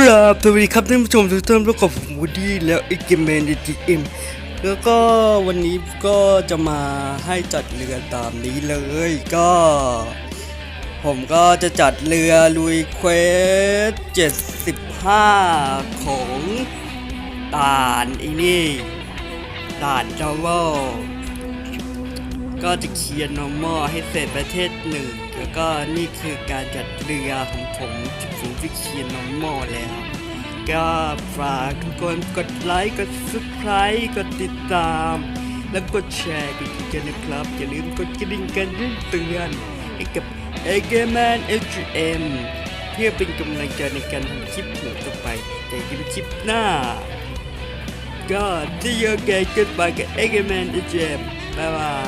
กราบสวัสดีครับท่านผู้ชมทุกท่านพบกับผมวูดดี้แล้วไอเกมแมนดีจีเอ็มแล้วก็วันนี้ก็จะมาให้จัดเรือตามนี้เลยก็ ผมก็จะจัดเรือลุยเควส75 ของด่านอีนี่ด่านจาวเวล ก็จะเคียร์ normal ให้เสร็จประเทศหนึ่ง แล้วก็นี่คือการจัดเรือของผมที่ผมจะเคียร์ normal แล้ว ก็ฝากทุกคนกดไลค์กด subscribe กดติดตาม แล้วกดแชร์กันกันนะครับ อย่าลืมกดกระดิ่งกันด้วยเตือนให้กับ a g m a n HM เอจิมเพื่อเป็นกำลังใจในการทำคลิปหนูต่อไปแต่กันคลิปหน้า ก็ที่โอเคกันไปกับ a g m a n HM บ๊ายบาย